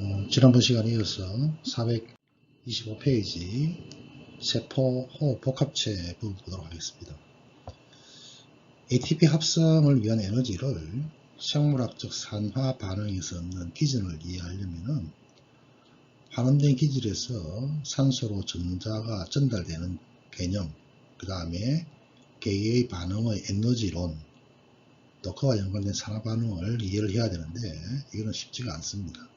어, 지난번 시간에 이어서 425페이지 세포 호흡 복합체 부분 보도록 하겠습니다. ATP 합성을 위한 에너지를 생물학적 산화 반응에서 얻는 기전을 이해하려면 환원된 기질에서 산소로 전자가 전달되는 개념, 그 다음에 개의 반응의 에너지론, 또 그와 연관된 산화 반응을 이해를 해야 되는데 이거는 쉽지가 않습니다.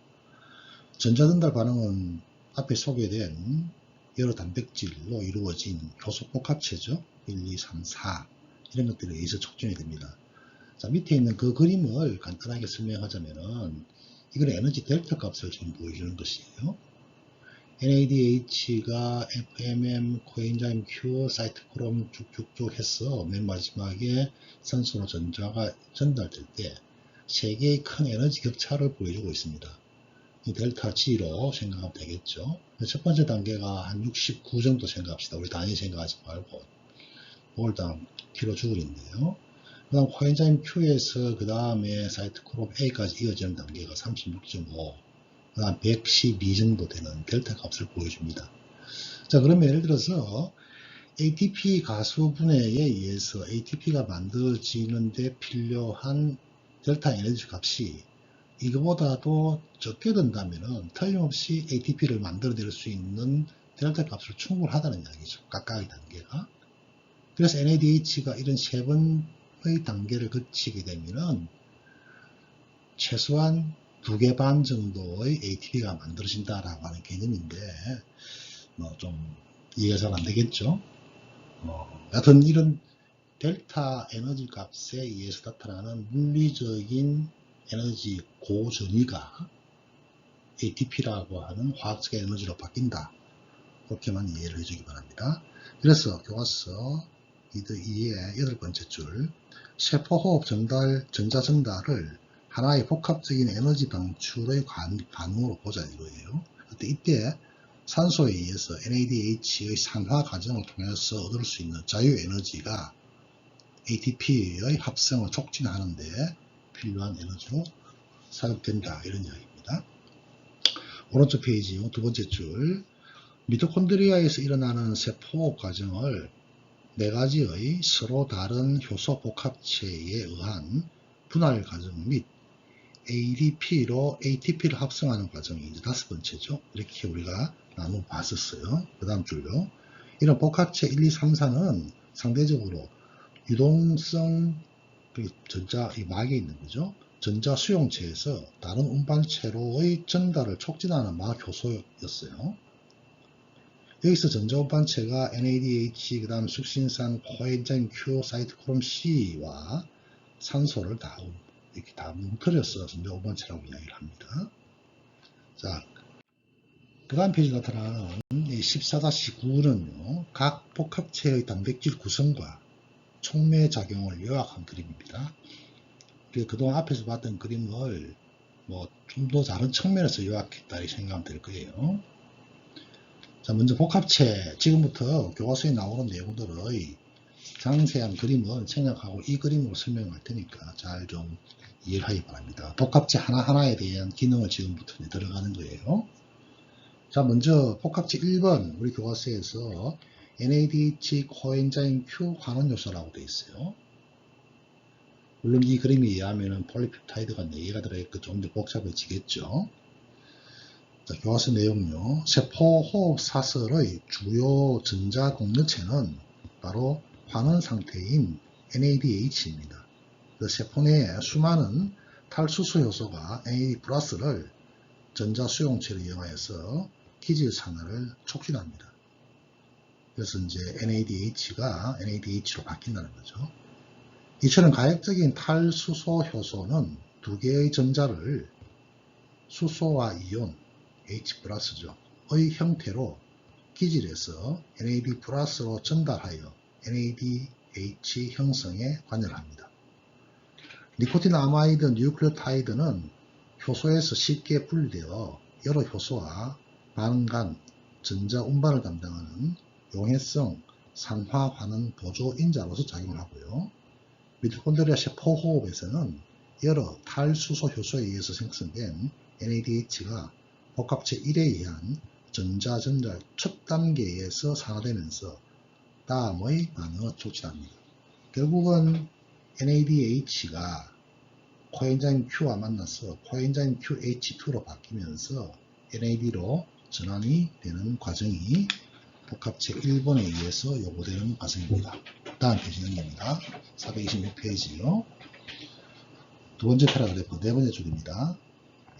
전자전달 반응은 앞에 소개된 여러 단백질로 이루어진 효소 복합체죠. 1, 2, 3, 4 이런 것들에 의해서 촉진이 됩니다. 자 밑에 있는 그 그림을 간단하게 설명하자면은 이건 에너지 델타 값을 지금 보여주는 것이에요. NADH가 FMM, 코엔자임 Q, 사이트크롬 쭉쭉쭉 해서 맨 마지막에 산소로 전자가 전달될 때 세 개의 큰 에너지 격차를 보여주고 있습니다. 이 델타 G로 생각하면 되겠죠. 첫 번째 단계가 한 69 정도 생각합시다. 우리 단위 생각하지 말고. 몰당 킬로주글인데요. 그 다음 코엔자임 Q에서 그 다음에 사이트크롬 A까지 이어지는 단계가 36.5, 그 다음 112 정도 되는 델타 값을 보여줍니다. 자, 그러면 예를 들어서 ATP 가수 분해에 의해서 ATP가 만들어지는데 필요한 델타 에너지 값이 이거보다도 적게 된다면 틀림없이 ATP를 만들어낼 수 있는 델타 값을 충분하다는 이야기죠. 각각의 단계가. 그래서 NADH가 이런 세 번의 단계를 거치게 되면은 최소한 두 개 반 정도의 ATP가 만들어진다라고 하는 개념인데 뭐 좀 이해가 잘 안 되겠죠. 어, 여튼 이런 델타 에너지 값에 의해서 나타나는 물리적인 에너지 고전위가 ATP라고 하는 화학적 에너지로 바뀐다. 그렇게만 이해를 해주기 바랍니다. 그래서 교과서 2의 여덟 번째 줄 세포호흡 전달, 전자 전달을 하나의 복합적인 에너지 방출의 반응으로 보자 이거예요. 이때 산소에 의해서 NADH의 산화 과정을 통해서 얻을 수 있는 자유 에너지가 ATP의 합성을 촉진하는데 필요한 에너지로 사용된다 이런 이야기입니다. 오른쪽 페이지 두 번째 줄 미토콘드리아에서 일어나는 세포 과정을 네 가지의 서로 다른 효소 복합체에 의한 분할 과정 및 ADP로 ATP를 합성하는 과정이 이제 다섯 번째죠. 이렇게 우리가 나눠 봤었어요. 그 다음 줄요. 이런 복합체 1, 2, 3, 4는 상대적으로 유동성 전자 이 막에 있는 거죠. 전자 수용체에서 다른 운반체로의 전달을 촉진하는 막 효소였어요. 여기서 전자 운반체가 NADH, 그 다음 숙신산, 코엔자임 Q, 사이트크롬 C와 산소를 다 이렇게 다 뭉터려서 전자 운반체라고 이야기를 합니다. 자, 그 다음 페이지 나타나는 14-9는요, 각 복합체의 단백질 구성과 촉매 작용을 요약한 그림입니다. 그동안 앞에서 봤던 그림을 뭐 좀 더 다른 측면에서 요약했다 이 생각하면 될 거예요. 자, 먼저 복합체 지금부터 교과서에 나오는 내용들의 상세한 그림을 생략하고 이 그림으로 설명할 테니까 잘 좀 이해를 하기 바랍니다. 복합체 하나하나에 대한 기능을 지금부터 들어가는 거예요. 자, 먼저 복합체 1번 우리 교과서에서 NADH 코엔자임 Q 환원 요소라고 되어 있어요. 물론 이 그림에 의하면 폴리펩타이드가 4개가 들어있고 좀 더 복잡해지겠죠. 자, 교과서 내용요. 세포 호흡 사설의 주요 전자 공유체는 바로 환원 상태인 NADH입니다. 그 세포 내에 수많은 탈수소 효소가 NAD 플러스를 전자 수용체를 이용하여서 기질 산화를 촉진합니다. 그래서 이제 NADH가 NADH로 바뀐다는 거죠. 이처럼 가역적인 탈수소 효소는 두 개의 전자를 수소와 이온 H 플러스죠. 의 형태로 기질에서 NAD 플러스로 전달하여 NADH 형성에 관여합니다. 니코틴 아마이드 뉴클레오타이드는 효소에서 쉽게 분리되어 여러 효소와 반간, 전자 운반을 담당하는 용해성 산화 환원 보조 인자로서 작용을 하고요. 미토콘드리아 세포 호흡에서는 여러 탈수소 효소에 의해서 생성된 NADH가 복합체 1에 의한 전자전달 첫 단계에서 산화되면서 다음의 반응을 촉진합니다. 결국은 NADH가 코엔자임 Q와 만나서 코엔자임 QH2로 바뀌면서 NAD로 전환이 되는 과정이 복합체 1번에 의해서 요구되는 과정입니다. 다음 페이지 넘깁니다. 426페이지요. 두 번째 패러그래프 네 번째 줄입니다.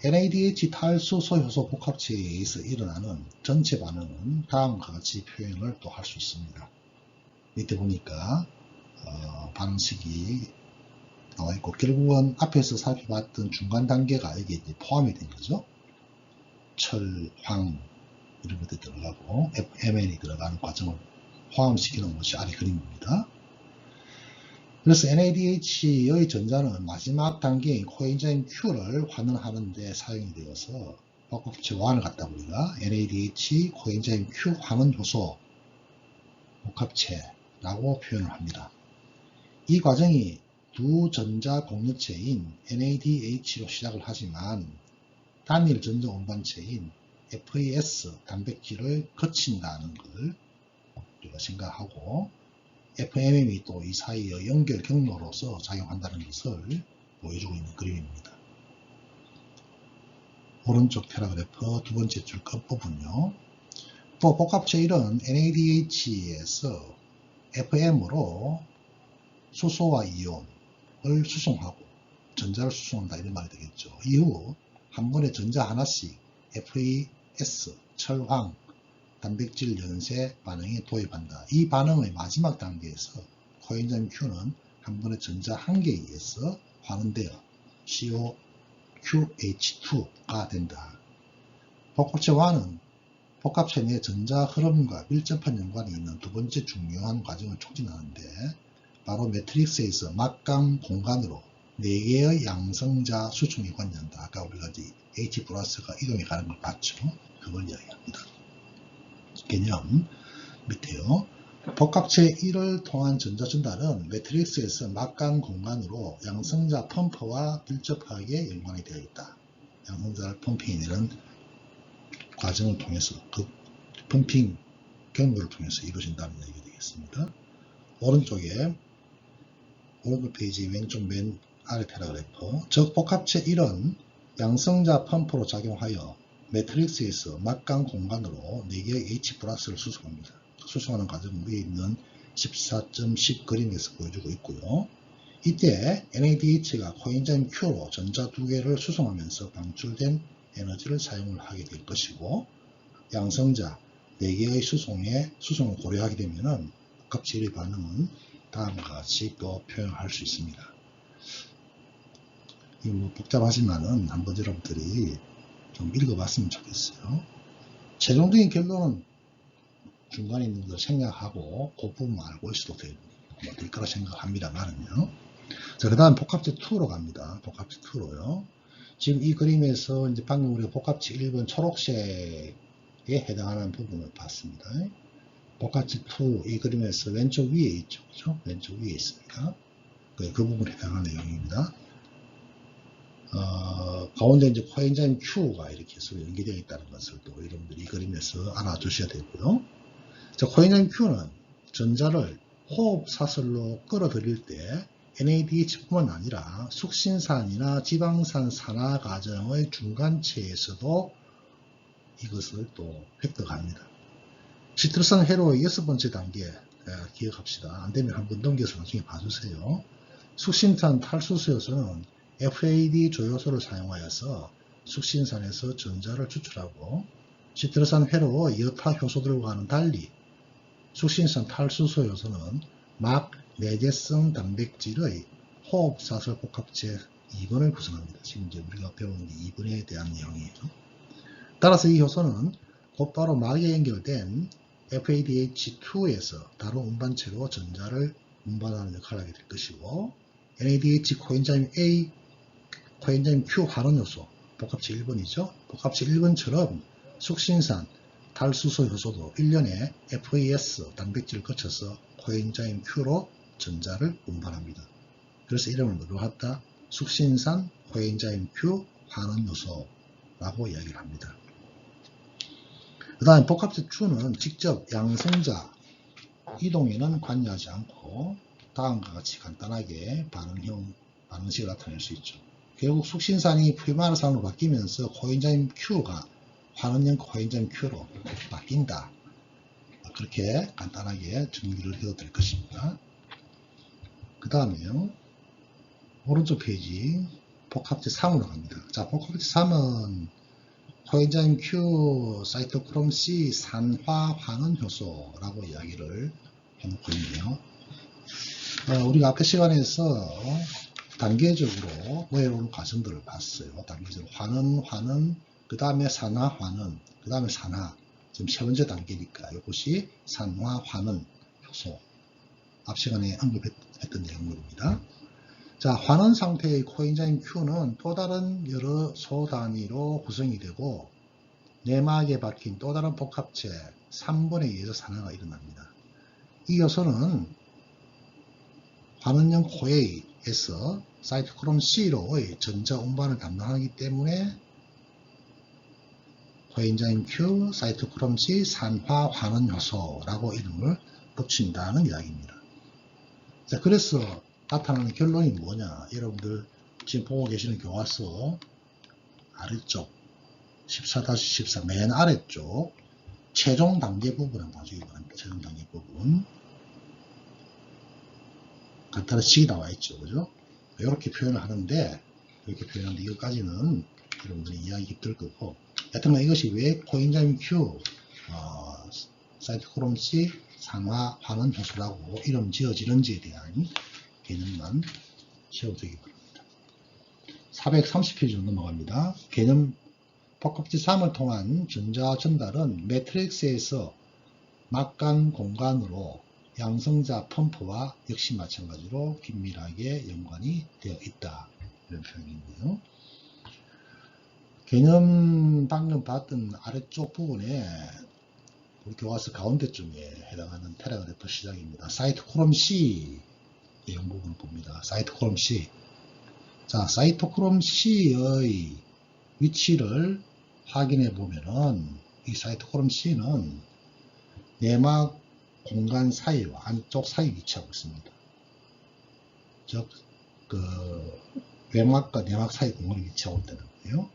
NADH 탈수소 효소 복합체에 의해서 일어나는 전체 반응은 다음과 같이 표현을 또 할 수 있습니다. 밑에 보니까 어, 방식이 나와 있고 결국은 앞에서 살펴봤던 중간 단계가 여기에 포함이 된 거죠. 철, 황 이런 것들이 들어가고 MN이 들어가는 과정을 포함시키는 것이 아래 그림입니다. 그래서 NADH의 전자는 마지막 단계인 코엔자임 Q를 환원하는 데 사용이 되어서 복합체 1을 갖다 우리가 NADH 코엔자임 Q 환원 효소 복합체라고 표현을 합니다. 이 과정이 두 전자 공유체인 NADH로 시작을 하지만 단일 전자 운반체인 FAS 단백질을 거친다는 걸 우리가 생각하고 FMM이 또 이 사이의 연결 경로로서 작용한다는 것을 보여주고 있는 그림입니다. 오른쪽 패러그래프 두 번째 줄 끝부분요. 또 복합체 1은 NADH에서 FM으로 수소와 이온을 수송하고 전자를 수송한다 이런 말이 되겠죠. 이후 한 번에 전자 하나씩 FAS, 철황, 단백질 연쇄 반응에 도입한다. 이 반응의 마지막 단계에서 코엔자임 Q는 한 번에 전자 한 개에 의해서 환원되어 COQH2가 된다. 복합체 1은 복합체 내 전자 흐름과 밀접한 연관이 있는 두 번째 중요한 과정을 촉진하는데 바로 매트릭스에서 막강 공간으로 4개의 양성자 수송이 관련다. 아까 우리가 이제 H 플러스가 이동해 가는 걸 봤죠. 그걸 이야기합니다. 개념 밑에요. 복합체 1을 통한 전자 전달은 매트릭스에서 막강 공간으로 양성자 펌프와 밀접하게 연관이 되어 있다. 양성자를 펌핑해내는 과정을 통해서 그 펌핑 경로를 통해서 이루어진다는 얘기가 되겠습니다. 오른쪽에 오른쪽 페이지 왼쪽 맨 아래 패러그래프 즉 복합체 1은 양성자 펌프로 작용하여 매트릭스에서 막강 공간으로 4개의 H 플러스를 수송합니다. 수송하는 과정은 위에 있는 14.10 그림에서 보여주고 있고요. 이때 NADH가 코엔자임 Q로 전자 두 개를 수송하면서 방출된 에너지를 사용을 하게 될 것이고 양성자 4개의 수송에 수송을 고려하게 되면 복합체 1의 반응은 다음과 같이 또 표현할 수 있습니다. 이거 뭐 복잡하지만은 한번 여러분들이 좀 읽어봤으면 좋겠어요. 최종적인 결론은 중간에 있는 걸 생각하고 그 부분만 알고 있어도 될, 뭐될 거라 생각합니다만은요. 자, 그 다음 복합체 2로 갑니다. 복합체 2로요. 지금 이 그림에서 이제 방금 우리가 복합체 1번 초록색에 해당하는 부분을 봤습니다. 복합체 2, 이 그림에서 왼쪽 위에 있죠. 그죠? 왼쪽 위에 있습니다. 그, 그 부분에 해당하는 내용입니다. 어, 가운데 이제 코엔자임 Q가 이렇게 해서 연결되어 있다는 것을 또 여러분들이 이 그림에서 알아두셔야 되고요. 자, 코엔자임 Q는 전자를 호흡 사슬로 끌어들일 때 NADH뿐만 아니라 숙신산이나 지방산 산화 과정의 중간체에서도 이것을 또 획득합니다. 시트르산 회로의 여섯 번째 단계 에, 기억합시다. 안 되면 한번 넘겨서 나중에 봐주세요. 숙신산 탈수소에서는 FAD 조효소를 사용하여서 숙신산에서 전자를 추출하고 시트르산 회로 여타 효소들과는 달리 숙신산 탈수소 요소는 막 내재성 단백질의 호흡사슬 복합체 2번을 구성합니다. 지금 이제 우리가 배운 게 2번에 대한 내용이에요. 따라서 이 효소는 곧바로 막에 연결된 FADH2에서 다른 운반체로 전자를 운반하는 역할을 하게 될 것이고 NADH 코엔자임 A, 코엔자임 Q 환원 요소 복합체 1번이죠. 복합체 1번처럼 숙신산, 탈수소 효소도 1년에 FAS 단백질을 거쳐서 코엔자임 Q로 전자를 운반합니다. 그래서 이름을 뭐로 했다? 숙신산 코엔자임 Q 환원 요소라고 이야기를 합니다. 그 다음에 복합적 Q는 직접 양성자 이동에는 관여하지 않고 다음과 같이 간단하게 반응형, 반응식을 나타낼 수 있죠. 결국 숙신산이 프리마르산으로 바뀌면서 코인자임 Q가 환원형 코인자임 Q로 바뀐다. 그렇게 간단하게 정리를 해도 될 것입니다. 그 다음에요. 오른쪽 페이지 복합제 3으로 갑니다. 자, 복합제 3은 코엔자임 Q, 사이토크롬 C, 산화 환원 효소라고 이야기를 해놓고 있네요. 어, 우리가 앞에 시간에서 단계적으로 모여오는 과정들을 봤어요. 단계적으로 환원, 환원, 그 다음에 산화, 환원, 그 다음에 산화. 지금 세 번째 단계니까 이것이 산화, 환원 효소. 앞 시간에 언급했던 내용들입니다. 자, 환원 상태의 코엔자임 Q는 또 다른 여러 소 단위로 구성이 되고 내막에 박힌 또 다른 복합체 3번에 의해서 산화가 일어납니다. 이 요소는 환원형 코에이에서 사이토크롬 C로의 전자 운반을 담당하기 때문에 코엔자임 Q, 사이토크롬 C 산화 환원 요소라고 이름을 붙인다는 이야기입니다. 자, 그래서 나타나는 결론이 뭐냐? 여러분들 지금 보고 계시는 교과서 아래쪽 14-14 맨 아래쪽 최종 단계 부분을 봐주기 바랍니다. 최종 단계 부분 간단한 식이 나와 있죠. 그죠? 이렇게 표현을 하는데 이렇게 표현하는데 이것까지는 여러분들이 이해하기 힘들 거고 여튼 이것이 왜 코인자임 Q 어, 사이트크롬 C 상하 환원 효소라고 이름 지어지는지에 대한 개념만 세워두기 바랍니다. 430페이지로 넘어갑니다. 개념 복합지 3을 통한 전자 전달은 매트릭스에서 막간 공간으로 양성자 펌프와 역시 마찬가지로 긴밀하게 연관이 되어 있다. 이런 표현인데요. 개념 방금 봤던 아래쪽 부분에 우리 교과서 가운데쯤에 해당하는 테라그래프 시작입니다. 사이트크롬 C 내용 부분을 봅니다. 사이토크롬 C. 자, 사이토크롬 C의 위치를 확인해 보면은 이 사이토크롬 C는 내막 공간 사이와 안쪽 사이 위치하고 있습니다. 즉, 그 외막과 내막 사이 공간에 위치하고 있다는 거예요.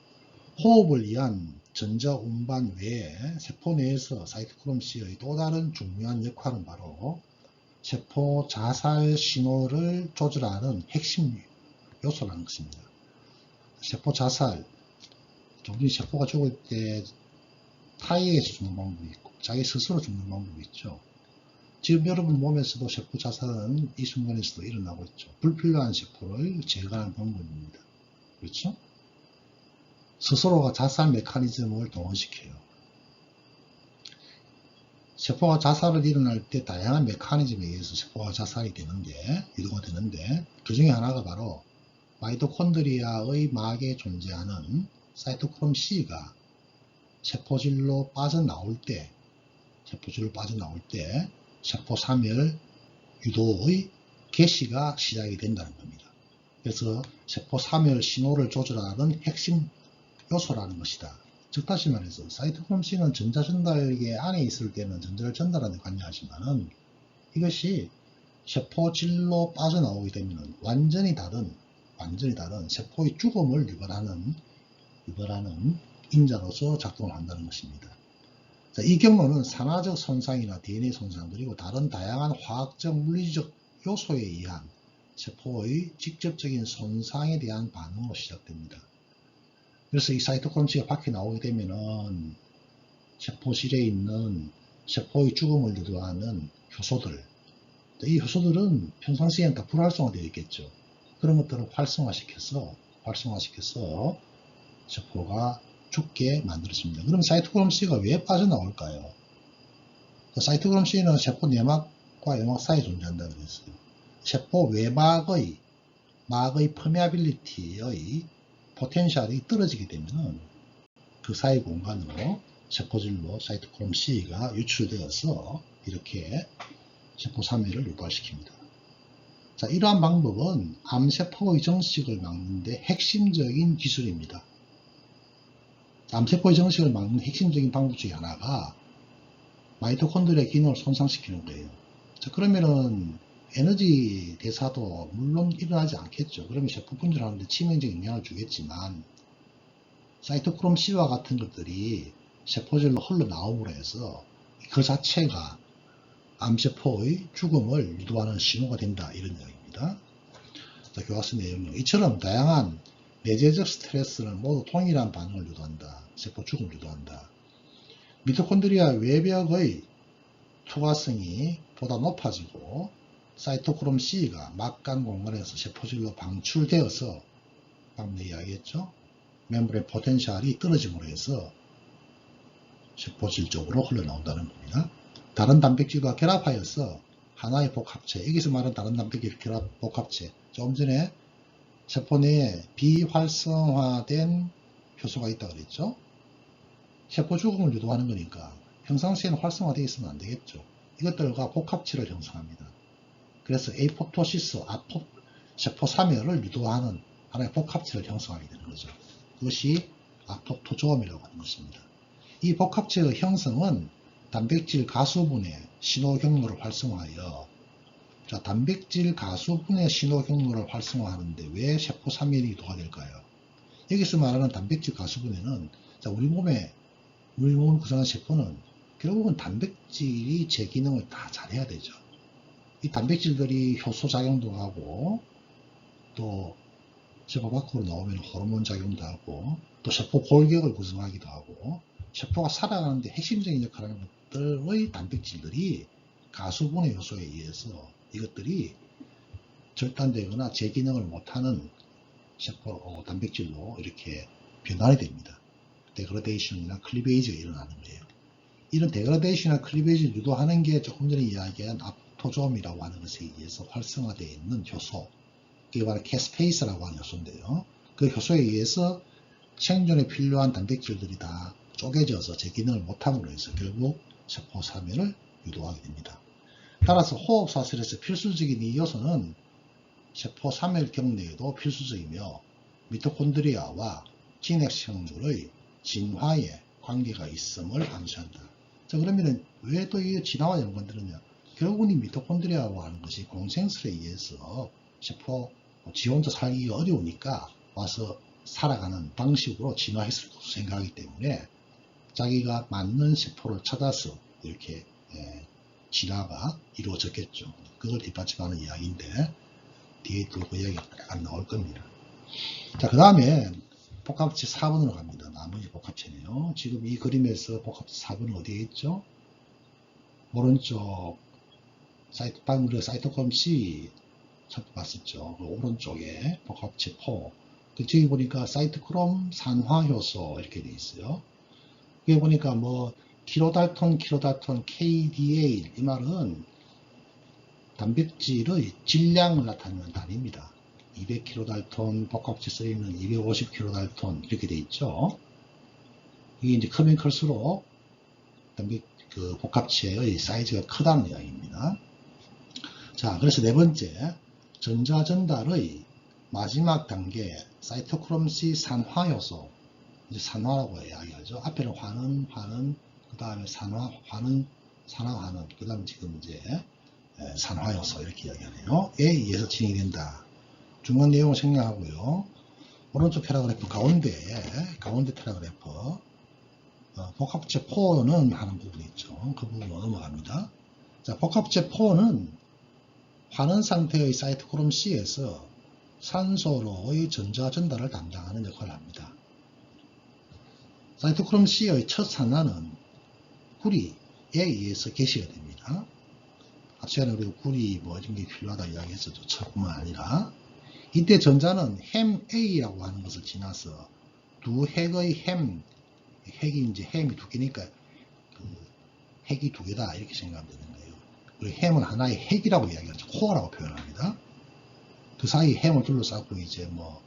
호흡을 위한 전자 운반 외에 세포 내에서 사이토크롬 C의 또 다른 중요한 역할은 바로 세포 자살 신호를 조절하는 핵심 요소라는 것입니다. 세포 자살, 종종 세포가 죽을 때 타이에서 죽는 방법이 있고 자기 스스로 죽는 방법이 있죠. 지금 여러분 몸에서도 세포 자살은 이 순간에서도 일어나고 있죠. 불필요한 세포를 제거하는 방법입니다. 그렇죠? 스스로가 자살 메커니즘을 동원시켜요. 세포가 자살을 일어날 때 다양한 메커니즘에 의해서 세포가 자살이 되는데, 유도가 되는데, 그 중에 하나가 바로 마이토콘드리아의 막에 존재하는 사이토크롬 C가 세포질로 빠져나올 때, 세포질로 빠져나올 때, 세포 사멸 유도의 개시가 시작이 된다는 겁니다. 그래서 세포 사멸 신호를 조절하는 핵심 요소라는 것이다. 즉 다시 말해서 사이토크롬 C는 전자 전달계 안에 있을 때는 전자를 전달하는 데 관여하지만은 이것이 세포질로 빠져나오게 되면 완전히 다른 완전히 다른 세포의 죽음을 유발하는 유발하는 인자로서 작동을 한다는 것입니다. 자, 이 경우는 산화적 손상이나 DNA 손상 그리고 다른 다양한 화학적 물리적 요소에 의한 세포의 직접적인 손상에 대한 반응으로 시작됩니다. 그래서 이 사이토크롬 C가 밖에 나오게 되면은 세포실에 있는 세포의 죽음을 유도하는 효소들 이 효소들은 평상시에는 다 불활성화되어 있겠죠. 그런 것들을 활성화시켜서 활성화시켜서 세포가 죽게 만들어집니다. 그럼 사이토크롬 C가 왜 빠져나올까요? 그 사이토크롬 C는 세포 내막과 외막 사이에 존재한다고 그랬어요. 세포 외막의 막의 퍼메아빌리티의 포텐셜이 떨어지게 되면은 그 사이 공간으로 세포질로 사이토크롬 C가 유출되어서 이렇게 세포 사멸을 유발시킵니다. 자, 이러한 방법은 암세포의 정식을 막는데 핵심적인 기술입니다. 암세포의 정식을 막는 핵심적인 방법 중에 하나가 마이토콘드리아 기능을 손상시키는 거예요. 자, 그러면은 에너지 대사도 물론 일어나지 않겠죠. 그러면 세포 분출하는데 치명적인 영향을 주겠지만 사이토크롬 C와 같은 것들이 세포질로 흘러나옴으로 해서 그 자체가 암세포의 죽음을 유도하는 신호가 된다 이런 이야기입니다. 자, 교과서 내용은 이처럼 다양한 내재적 스트레스는 모두 동일한 반응을 유도한다. 세포 죽음을 유도한다. 미토콘드리아 외벽의 투과성이 보다 높아지고 사이토크롬 C가 막간 공간에서 세포질로 방출되어서 방금 이야기했죠. 멤브레 포텐셜이 떨어짐으로 해서 세포질 쪽으로 흘러나온다는 겁니다. 다른 단백질과 결합하여서 하나의 복합체, 여기서 말하는 다른 단백질 결합 복합체, 좀 전에 세포 내에 비활성화된 효소가 있다고 그랬죠. 세포 죽음을 유도하는 거니까 평상시에는 활성화되어 있으면 안 되겠죠. 이것들과 복합체를 형성합니다. 그래서 에이포토시스, 아포, 세포 사멸을 유도하는 하나의 복합체를 형성하게 되는 거죠. 그것이 아포토조음이라고 하는 것입니다. 이 복합체의 형성은 단백질 가수분의 신호 경로를 활성화하여 자, 단백질 가수분의 신호 경로를 활성화하는데 왜 세포 사멸이 유도가 될까요? 여기서 말하는 단백질 가수분해는 자, 우리 몸에 우리 몸을 구성하는 세포는 결국은 단백질이 제 기능을 다 잘해야 되죠. 이 단백질들이 효소 작용도 하고 또 세포 밖으로 나오면 호르몬 작용도 하고 또 세포 골격을 구성하기도 하고 세포가 살아가는데 핵심적인 역할을 하는 것들의 단백질들이 가수분해 요소에 의해서 이것들이 절단되거나 재기능을 못하는 세포 어, 단백질로 이렇게 변환이 됩니다. 데그라데이션이나 클리베이지가 일어나는 거예요. 이런 데그라데이션이나 클리베이지를 유도하는 게 조금 전에 이야기한 apoptose이라고 하는 것에 의해서 활성화되어 있는 효소, 그게 바로 캐스페이스라고 하는 효소인데요. 그 효소에 의해서 생존에 필요한 단백질들이 다 쪼개져서 제 기능을 못함으로 해서 결국 세포 사멸을 유도하게 됩니다. 따라서 호흡사슬에서 필수적인 이 요소는 세포 사멸 경내에도 필수적이며 미토콘드리아와 진핵생물의 진화에 관계가 있음을 암시한다. 자 그러면 왜 또 이 진화와 연관되느냐? 결국은 이 미토콘드리아와 하는 것이 공생술에 의해서 세포 지 혼자 살기가 어려우니까 와서 살아가는 방식으로 진화했을 것으로 생각하기 때문에 자기가 맞는 세포를 찾아서 이렇게 예, 진화가 이루어졌겠죠. 그걸 뒷받침하는 이야기인데 뒤에 또 그 이야기가 안 나올 겁니다. 자, 그 다음에 복합체 4번으로 갑니다. 나머지 복합체네요. 지금 이 그림에서 복합체 4번은 어디에 있죠? 오른쪽 사이트, 방금 우리가 사이토크롬 C 봤었죠. 그 오른쪽에 복합체 4. 그 저기 보니까 사이트크롬 산화효소 이렇게 돼 있어요. 여기 보니까 뭐 킬로달톤, 킬로달톤, KDA 이 말은 단백질의 질량을 나타내는 단위입니다. 200킬로달톤, 복합체 쓰이는 250킬로달톤 이렇게 돼 있죠. 이게 이제 크면 클수록 단백 그 복합체의 사이즈가 크다는 이야기입니다. 자, 그래서 네 번째 전자 전달의 마지막 단계 사이토크롬 C 산화 요소 이제 산화라고 이야기하죠. 앞에는 화는 화는 그 다음에 산화 화는 산화 화는 그 다음에 지금 이제 산화 요소 이렇게 이야기하네요. 에 의해서 진행이 된다. 중간 내용을 생략하고요. 오른쪽 패러그래프 가운데에 가운데 패러그래프 어, 복합체 4는 하는 부분이 있죠. 그 부분으로 넘어갑니다. 자, 복합체 4는 환원 상태의 사이토크롬 C에서 산소로의 전자 전달을 담당하는 역할을 합니다. 사이토크롬 C의 첫 산화는 구리에 의해서 개시가 됩니다. 앞 시간에 우리가 구리 뭐 이런 게 필요하다 이야기했었죠. 첫뿐만 아니라 이때 전자는 햄 A라고 하는 것을 지나서 두 핵의 햄, 핵이 이제 햄이 두 개니까 그 핵이 두 개다 이렇게 생각하면 되는 거예요. 우리 햄은 하나의 핵이라고 이야기하죠. 코어라고 표현합니다. 그 사이 햄을 둘러싸고 이제 뭐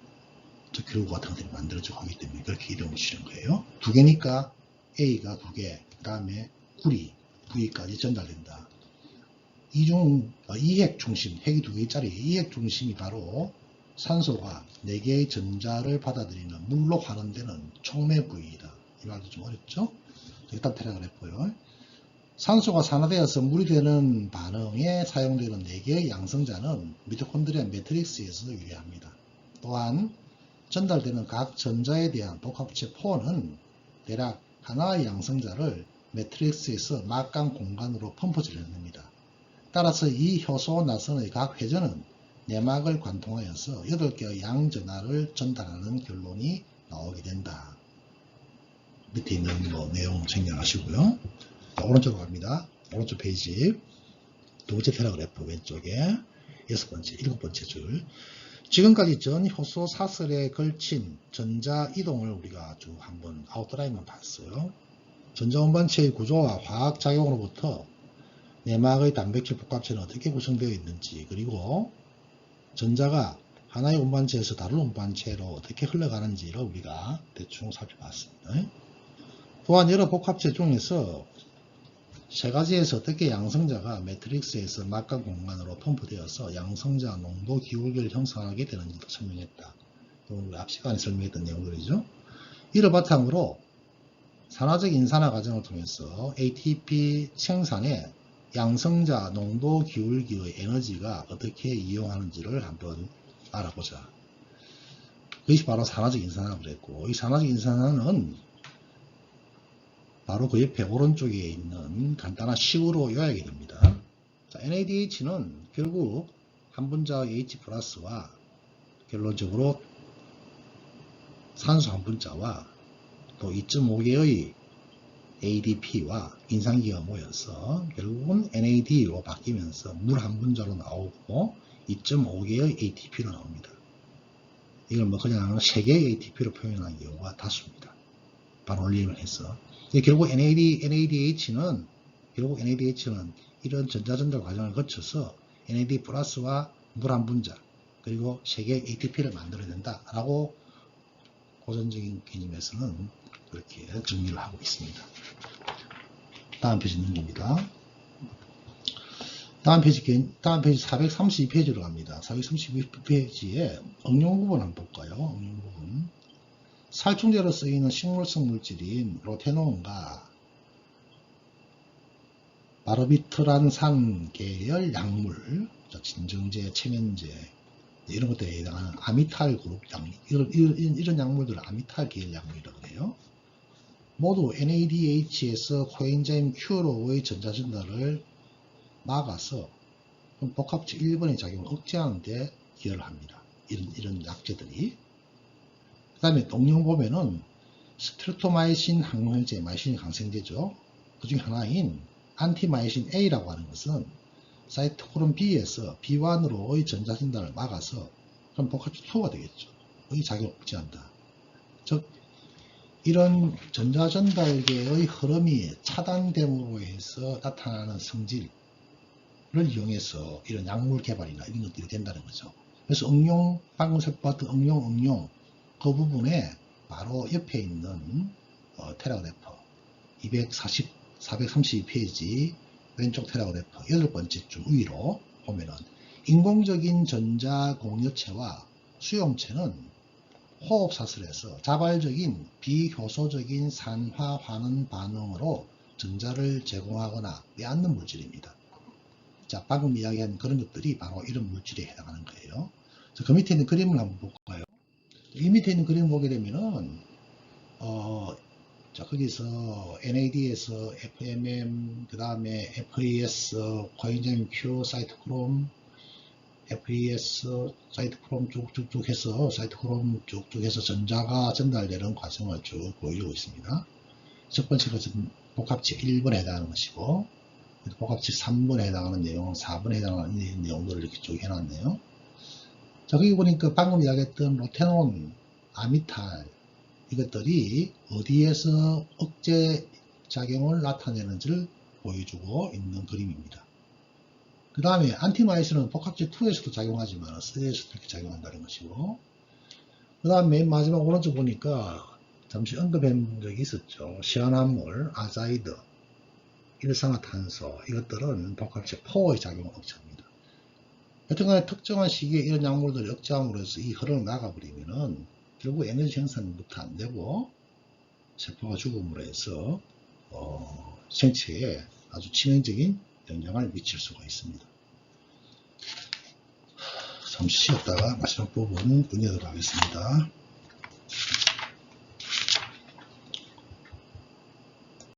저큐브 같은 것들이 만들어지고 하기 때문에 그렇게 이름을 붙이는 거예요. 두 개니까 A가 두 개, 그 다음에 구리, V까지 전달된다. 이중, 어, 이핵 중심, 핵이 두 개짜리 이핵 중심이 바로 산소가 4개의 전자를 받아들이는 물로 환원되는 촉매 부위이다. 이 말도 좀 어렵죠? 일단 테라그래프요. 산소가 산화되어서 물이 되는 반응에 사용되는 4개의 양성자는 미토콘드리아 매트릭스에서 유래합니다. 또한 전달되는 각 전자에 대한 복합체 포는 대략 하나의 양성자를 매트릭스에서 막강 공간으로 펌프질해냅니다. 따라서 이 효소 나선의 각 회전은 내막을 관통하여서 8개의 양전하를 전달하는 결론이 나오게 된다. 밑에 있는 뭐 내용. 자, 오른쪽으로 갑니다. 오른쪽 페이지 두 번째 테라그래프 왼쪽에 여섯 번째, 일곱 번째 줄 지금까지 전 효소 사슬에 걸친 전자 이동을 우리가 쭉 한번 아웃라인만 봤어요. 전자 운반체의 구조와 화학 작용으로부터 내막의 단백질 복합체는 어떻게 구성되어 있는지 그리고 전자가 하나의 운반체에서 다른 운반체로 어떻게 흘러가는지를 우리가 대충 살펴봤습니다. 또한 여러 복합체 중에서 세 가지에서 어떻게 양성자가 매트릭스에서 막강 공간으로 펌프되어서 양성자 농도 기울기를 형성하게 되는지도 설명했다. 앞 시간에 설명했던 내용들이죠. 이를 바탕으로 산화적 인산화 과정을 통해서 ATP 생산에 양성자 농도 기울기의 에너지가 어떻게 이용하는지를 한번 알아보자. 그것이 바로 산화적 인산화라고 그랬고, 이 산화적 인산화는 바로 그 옆에 오른쪽에 있는 간단한 식으로 요약이 됩니다. 자, NADH는 결국 한 분자의 H 플러스와 결론적으로 산소 한 분자와 또 2.5개의 ADP와 인산기가 모여서 결국은 NAD로 바뀌면서 물 한 분자로 나오고 2.5개의 ATP로 나옵니다. 이걸 뭐 그냥 3개의 ATP로 표현하는 경우가 다수입니다. 반올림을 해서. 결국 NAD, NADH는 결국 NADH는 이런 전자전달 과정을 거쳐서 NAD 플러스와 물 한 분자 그리고 3개의 ATP를 만들어야 된다라고 고전적인 개념에서는 그렇게 정리를 하고 있습니다. 다음 페이지 넘깁니다. 다음 페이지, 다음 페이지 432페이지로 갑니다. 432페이지에 응용 부분 한번 볼까요? 응용 부분. 살충제로 쓰이는 식물성 물질인 로테논과 바르비트란산 계열 약물, 진정제, 체면제, 이런 것들에 해당하는 아미탈 그룹 약, 이런, 이런, 이런 약물들을 아미탈 계열 약물이라고 해요. 모두 NADH에서 코엔자임 Q로의 전자 전달을 막아서 복합체 1번의 작용을 억제하는 데 기여를 합니다. 이런, 이런 약제들이. 그 다음에 동령 보면은 스트레토마이신 항생제, 마이신이 항생제죠. 그 중에 하나인 안티마이신 A라고 하는 것은 사이토크롬 B에서 B1으로의 전자 전달을 막아서 그럼 복합체 2가 되겠죠. 의 작용을 억제한다. 즉 이런 전자 전달계의 흐름이 차단됨으로 해서 나타나는 성질을 이용해서 이런 약물 개발이나 이런 것들이 된다는 거죠. 그래서 응용, 방금 살펴봤던 응용, 응용 그 부분에 바로 옆에 있는 어, 테라그래퍼 240, 432페이지 왼쪽 테라그래퍼 여덟 번째 줄 위로 보면은 인공적인 전자 공여체와 수용체는 호흡사슬에서 자발적인 비효소적인 산화 환원 반응으로 전자를 제공하거나 빼앗는 물질입니다. 자, 방금 이야기한 그런 것들이 바로 이런 물질에 해당하는 거예요. 자, 그 밑에 있는 그림을 한번 볼까요? 이 밑에 있는 그림 보게 되면은 어, 자, 거기서 NAD에서 FMM, 그 다음에 FAS, 코엔자임 Q, 사이토크롬, FES, 사이토크롬 쭉쭉쭉 해서, 사이토크롬 쭉쭉 해서 전자가 전달되는 과정을 쭉 보여주고 있습니다. 첫 번째가 복합체 1번에 해당하는 것이고, 복합체 3번에 해당하는 내용은 4번에 해당하는 내용들을 이렇게 쭉 해놨네요. 자, 거기 보니까 방금 이야기했던 로테논, 아미탈, 이것들이 어디에서 억제 작용을 나타내는지를 보여주고 있는 그림입니다. 그 다음에 안티마이신은 복합체 2에서도 작용하지만 3에서도 이렇게 작용한다는 것이고 그 다음 맨 마지막 오른쪽 보니까 잠시 언급한 적이 있었죠. 시아나물, 아자이드, 일산화탄소 이것들은 복합체 4의 작용을 억제합니다. 여튼간에 특정한 시기에 이런 약물들을 억제함으로 해서 이 흐름을 나가버리면은 결국 에너지 생산부터 안 되고 세포가 죽음으로 해서 어, 생체에 아주 치명적인 영향을 미칠 수가 있습니다. 잠시 쉬었다가 마지막 부분 문의하도록 하겠습니다.